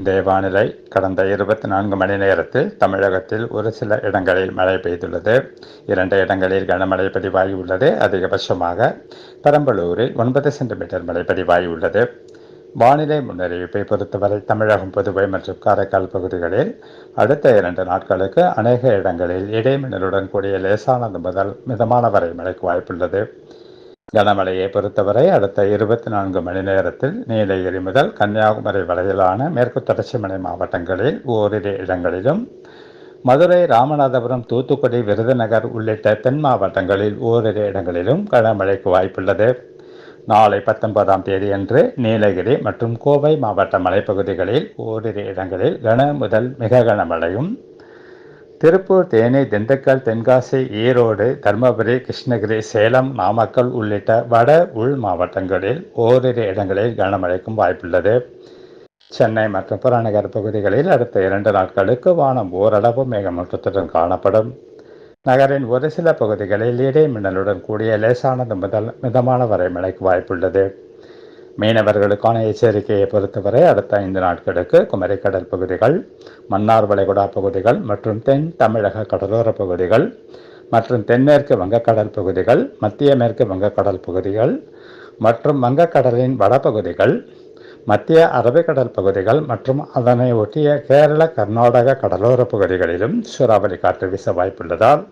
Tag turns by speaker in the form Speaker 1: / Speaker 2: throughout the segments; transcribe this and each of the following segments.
Speaker 1: இந்த வானிலை கடந்த இருபத்தி நான்கு மணி நேரத்தில் தமிழகத்தில் ஒரு சில இடங்களில் மழை பெய்துள்ளது இரண்டு இடங்களில் கனமழை பதிவாகி உள்ளது அதிகபட்சமாக பெரம்பலூரில் ஒன்பது சென்டிமீட்டர் மழை பதிவாகி உள்ளது வானிலை முன்னறிவிப்பை பொறுத்தவரை தமிழகம் புதுவை மற்றும் காரைக்கால் பகுதிகளில் அடுத்த இரண்டு நாட்களுக்கு அநேக இடங்களில் இடைமின்னலுடன் கூடிய லேசானது முதல் மிதமான வரை மழைக்கு வாய்ப்புள்ளது கனமழையை பொறுத்தவரை அடுத்த இருபத்தி நான்கு மணி நேரத்தில் நீலகிரி முதல் கன்னியாகுமரி வரையிலான மேற்கு தொடர்ச்சி மலை மாவட்டங்களில் ஓரிரு இடங்களிலும் மதுரை ராமநாதபுரம் தூத்துக்குடி விருதுநகர் உள்ளிட்ட தென் மாவட்டங்களில் ஓரிரு இடங்களிலும் கனமழைக்கு வாய்ப்புள்ளது நாளை பத்தொன்பதாம் தேதியன்று நீலகிரி மற்றும் கோவை மாவட்ட மலைப்பகுதிகளில் ஓரிரு இடங்களில் கன முதல் மிக கனமழையும் திருப்பூர் தேனி திண்டுக்கல் தென்காசி ஈரோடு தருமபுரி கிருஷ்ணகிரி சேலம் நாமக்கல் உள்ளிட்ட வட உள் மாவட்டங்களில் ஓரிரு இடங்களில் கனமழைக்கும் வாய்ப்புள்ளது சென்னை மற்றும் புறநகர் பகுதிகளில் அடுத்த இரண்டு நாட்களுக்கு வானம் ஓரளவு மேகமூட்டத்துடன் காணப்படும் நகரின் ஒரு சில பகுதிகளில் மின்னலுடன் கூடிய லேசானது முதல் மிதமான வரை மழைக்கு வாய்ப்புள்ளது மீனவர்களுக்கான எச்சரிக்கையை பொறுத்தவரை அடுத்த ஐந்து நாட்களுக்கு குமரிக்கடல் பகுதிகள் மன்னார் வளைகுடா பகுதிகள் மற்றும் தென் தமிழக கடலோர பகுதிகள் மற்றும் தென்மேற்கு வங்கக்கடல் பகுதிகள் மத்திய மேற்கு வங்கக்கடல் பகுதிகள் மற்றும் வங்கக்கடலின் வடபகுதிகள் மத்திய அரபிக்கடல் பகுதிகள் மற்றும் அதனை ஒட்டிய கேரள கர்நாடக கடலோர பகுதிகளிலும் சூறாவளி காற்று வீச வாய்ப்புள்ளதால்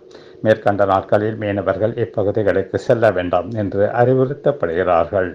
Speaker 1: மேற்கண்ட நாட்களில் மீனவர்கள் இப்பகுதிகளுக்கு செல்ல வேண்டாம் என்று அறிவுறுத்தப்படுகிறார்கள்